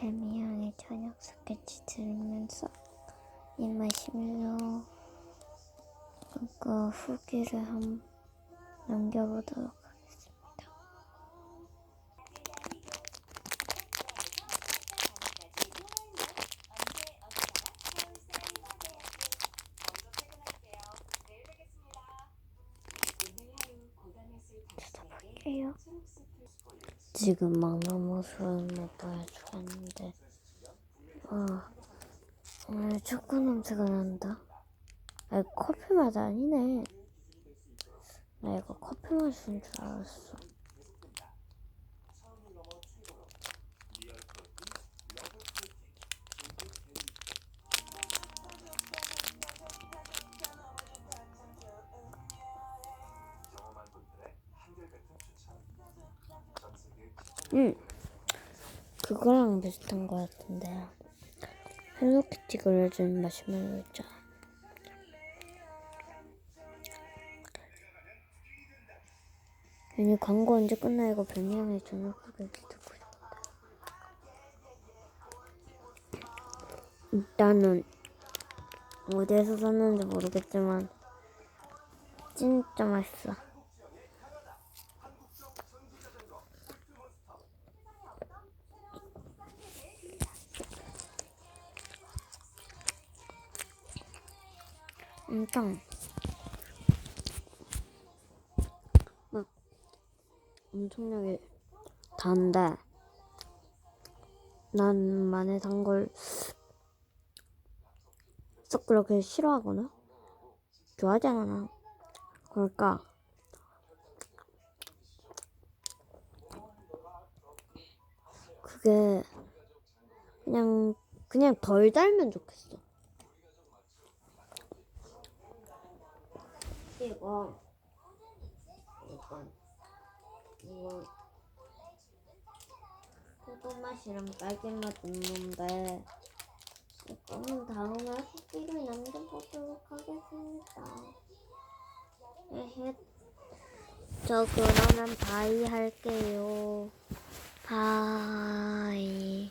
뱀이양의 저녁 스케치 들으면서 이마시멜로 그거 후기를 한번 남겨보도록 시작할게요. 지금 막는 모습을 보여주겠는데. 아 오늘 초코 냄새가 난다. 아 커피 맛 아니네. 나 이거 커피 맛인 줄 알았어 응 그거랑 비슷한 거 같은데. 헬로키티 그려준 마시멜로 있잖아 괜히 광고 언제 끝나 이거 저녁 후기 듣고 싶다 일단은 어디에서 샀는지 모르겠지만 진짜 맛있어 엄청. 막 엄청나게 단데. 난 많이 단걸 썩 그렇게 싫어하거나 좋아하지 않아 그러니까. 그게 그냥 그냥 덜 달면 좋겠어 이거 이건 이거 포도 맛이랑 딸기 맛 있는데 이거는 다음에 후기를 남겨보도록 하겠습니다. 에헤. 저 그러면 바이 할게요. 바이.